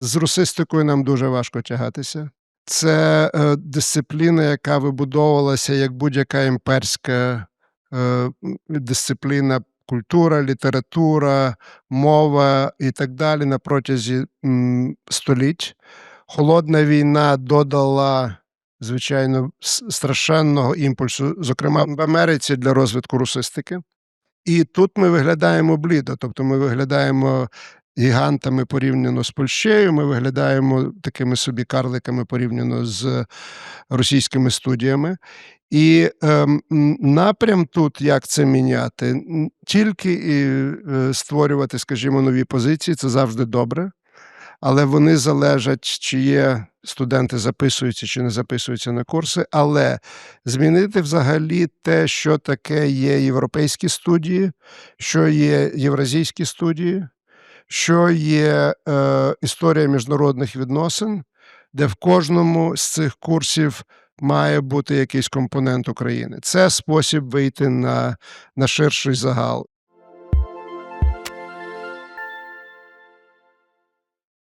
З русистикою нам дуже важко тягатися. Це е, дисципліна, яка вибудовувалася як будь-яка імперська е, дисципліна, культура, література, мова і так далі на протязі м, століть. Холодна війна додала, звичайно, страшенного імпульсу, зокрема в Америці для розвитку русистики. І тут ми виглядаємо блідо, тобто ми виглядаємо гігантами порівняно з Польщею, ми виглядаємо такими собі карликами порівняно з російськими студіями. І ем, напрям тут, як це міняти, тільки і, е, створювати, скажімо, нові позиції, це завжди добре. Але вони залежать, чи є студенти записуються чи не записуються на курси. Але змінити взагалі те, що таке є європейські студії, що є євразійські студії, що є е, історія міжнародних відносин, де в кожному з цих курсів має бути якийсь компонент України. Це спосіб вийти на, на ширший загал.